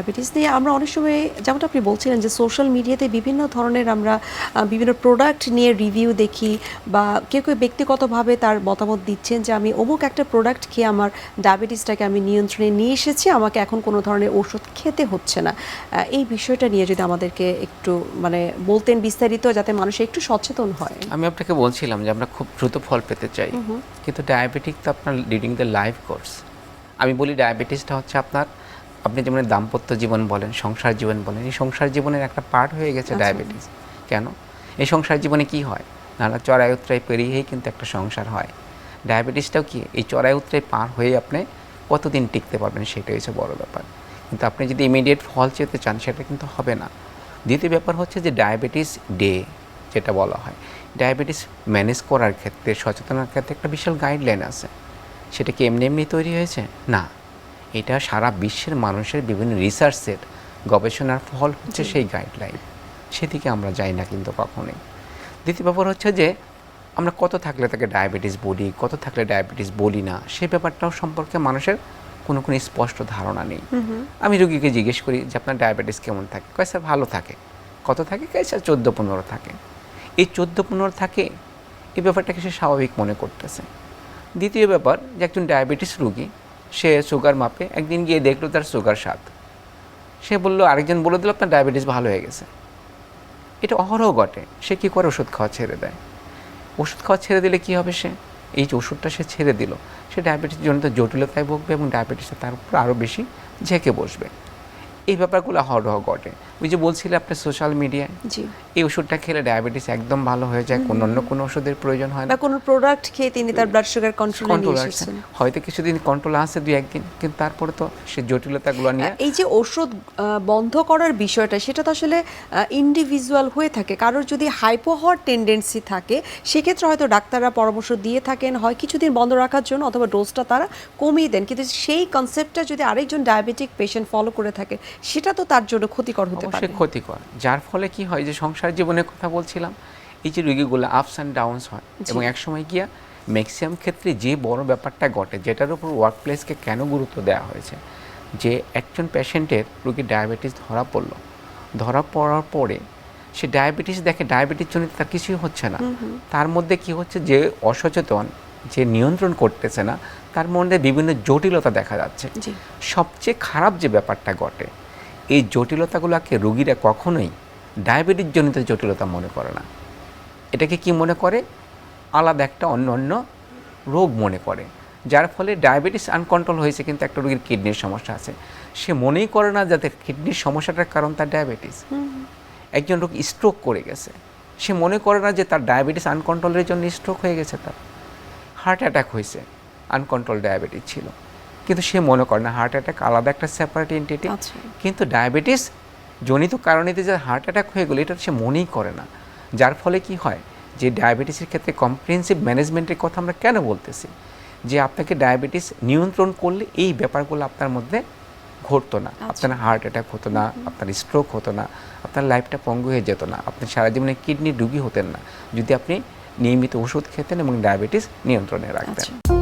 Diabetes নিয়ে আমরা অনেক সময় যেমনটা আপনি বলছিলেন যে সোশ্যাল মিডিয়াতে বিভিন্ন ধরনের আমরা বিভিন্ন প্রোডাক্ট নিয়ে রিভিউ দেখি বা কেউ কেউ ব্যক্তিগতভাবে তার মতামত দিচ্ছেন যে আমি অমুক একটা প্রোডাক্ট খেয়ে আমার ডায়াবেটিসটাকে আমি নিয়ন্ত্রণে নিয়ে এসেছি আমাকে এখন কোনো ধরনের ওষুধ খেতে হচ্ছে না। এই বিষয়টা নিয়ে যদি আমাদেরকে একটু মানে বলতেন বিস্তারিত যাতে মানুষ একটু সচেতন হয়। আমি আপনাকে বলছিলাম যে আমরা খুব দ্রুত ফল পেতে চাই। কিন্তু ডায়াবেটিক তো আপনার লিডিং দ্য লাইফ কোর্স আমি বলি ডায়াবেটিসটা হচ্ছে আপনার আপনি যেমন দাম্পত্য জীবন বলেন সংসার জীবন বলেন এই সংসার জীবনের একটা পার্ট হয়ে গেছে আচ্ছা। ডায়াবেটিস কেন? এই সংসার জীবনে কি হয়? নানা চড়াই উত্তরাই পেরিয়েই কিন্তু একটা সংসার হয়। ডায়াবেটিসটাও কি? এই চড়াই উত্তরাই পার হয়ে আপনি কতদিন টিকতে পারবেন সেটা হচ্ছে বড় ব্যাপার। কিন্তু আপনি যদি ইমিডিয়েট ফল চেতে চান সেটা কিন্তু হবে না। দ্বিতীয় ব্যাপার হচ্ছে যে ডায়াবেটিস ডে যেটা বলা হয়। ডায়াবেটিস ম্যানেজ করার ক্ষেত্রে সচেতনার ক্ষেত্রে একটা বিশাল গাইডলাইন আছে। সেটা কি এমনি এমনি তৈরি হয়েছে? না। এটা সারা বিশ্বের মানুষের বিভিন্ন রিসার্চের গবেষণার ফল হচ্ছে সেই গাইডলাইন সেদিকে আমরা যাই না কিন্তু কখনোই। দ্বিতীয় ব্যাপার হচ্ছে যে আমরা কত থাকলে তাকে ডায়াবেটিস বলি কত থাকলে ডায়াবেটিস বলি না সে ব্যাপারটাও সম্পর্কে মানুষের কোনো কোনো স্পষ্ট ধারণা নেই। আমি রুগীকে জিজ্ঞেস করি যে আপনার ডায়াবেটিস কেমন থাকে? কয় স্যার ভালো থাকে। কত থাকে? কয় স্যার চোদ্দ পনেরো থাকে। এই চোদ্দ পনেরো থাকে এই ব্যাপারটাকে সে স্বাভাবিক মনে করতেছে। দ্বিতীয় ব্যাপার যে একজন ডায়াবেটিস রুগী সে সুগার মাপে, একদিন গিয়ে দেখল তার সুগার স্বাদ সে বলল, আরেকজন বলে দিল, আপনার ডায়াবেটিস ভালো হয়ে গেছে। এটা অহরহ ঘটে। সে কী করে ওষুধ খাওয়া ছেড়ে দেয়? ওষুধ খাওয়া ছেড়ে দিলে কি হবে সে? এই যে ওষুধটা সে ছেড়ে দিল, সে ডায়াবেটিস জনিত জটিলতায় ভুগবে এবং ডায়াবেটিসটা তার উপর আরও বেশি ঝেঁকে বসবে। এই ব্যাপারগুলো অহরহ ঘটে। ওই যে বলছিলে আপনি সোশ্যাল মিডিয়ায় জি। এই ওষুধটা খেলে ডায়াবেটিস একদম ভালো হয়ে যায় কোনো অন্য কোনো ওষুধের প্রয়োজন হয় না। কোনো প্রোডাক্ট খেয়ে তিনি তার ব্লাড সুগার কন্ট্রোলে নিয়ে কন্ট্রোল হয়তো কিছুদিন কন্ট্রোল আছে দুই একদিন কিন্তু তারপরে তো সে জটিলতাগুলো নিয়ে এই যে ওষুধ বন্ধ করার বিষয়টা সেটা তো আসলে ইন্ডিভিজুয়াল হয়ে থাকে। কারোর যদি হাইপো হওয়ার টেন্ডেন্সি থাকে সেক্ষেত্রে হয়তো ডাক্তাররা পরামর্শ দিয়ে থাকেন হয় কিছুদিন বন্ধ রাখার জন্য অথবা ডোজটা তারা কমিয়ে দেন। কিন্তু সেই কনসেপ্টটা যদি আরেকজন ডায়াবেটিক পেশেন্ট ফলো করে থাকে সেটা তো তার জন্য ক্ষতিকর হতে পারে। ক্ষতিকর। যার ফলে কি হয় যে সংসার জীবনের কথা বলছিলাম এই যে রুগীগুলো আপস অ্যান্ড ডাউনস হয় এবং একসময় গিয়া ম্যাক্সিমাম ক্ষেত্রে যে বড় ব্যাপারটা ঘটে যেটার উপর ওয়ার্ক প্লেসকে কেন গুরুত্ব দেওয়া হয়েছে যে একজন পেশেন্টের রুগীর ডায়াবেটিস ধরা পড়ল। ধরা পড়ার পরে সে ডায়াবেটিস দেখে ডায়াবেটিস জনিত তার কিছুই হচ্ছে না। তার মধ্যে কি হচ্ছে যে অসচেতন যে নিয়ন্ত্রণ করতেছে না তার মধ্যে বিভিন্ন জটিলতা দেখা যাচ্ছে। সবচেয়ে খারাপ যে ব্যাপারটা ঘটে এই জটিলতাগুলোকে রোগীরা কখনোই ডায়াবেটিস জনিত জটিলতা মনে করে না। এটাকে কি মনে করে? আলাদা একটা অন্য অন্য রোগ মনে করে যার ফলে ডায়াবেটিস আনকন্ট্রোল হয়েছে কিন্তু একটা রোগীর কিডনির সমস্যা আছে। সে মনেই করে না যাতে কিডনির সমস্যাটার কারণ তার ডায়াবেটিস। একজন রোগ স্ট্রোক করে গেছে। সে মনে করে না যে তার ডায়াবেটিস আনকন্ট্রোলের জন্য স্ট্রোক হয়ে গেছে তার। হার্ট অ্যাটাক হয়েছে আনকন্ট্রোল ডায়াবেটিস ছিল। কিন্তু সে মনে করে না হার্ট অ্যাটাক আলাদা একটা সেপারেট এন্টিটি আচ্ছা। কিন্তু ডায়াবেটিস জনিত কারণেতে যে হার্ট অ্যাটাক হয়ে গেলো এটা সে মনেই করে না। যার ফলে কি হয় যে ডায়াবেটিসের ক্ষেত্রে কম্প্রিহেন্সিভ ম্যানেজমেন্টের কথা আমরা কেন বলতেছি? যে আপনাকে ডায়াবেটিস নিয়ন্ত্রণ করলে এই ব্যাপারগুলো আপনার মধ্যে ঘটতো না। আপনার হার্ট অ্যাটাক হতো না আপনার স্ট্রোক হতো না আপনার লাইফটা পঙ্গু হয়ে যেত না আপনি সারা জীবনে কিডনি রুগী হতেন না। যদি আপনি নিয়মিত ওষুধ খেতেন এবং ডায়াবেটিস নিয়ন্ত্রণে রাখতেন। আচ্ছা।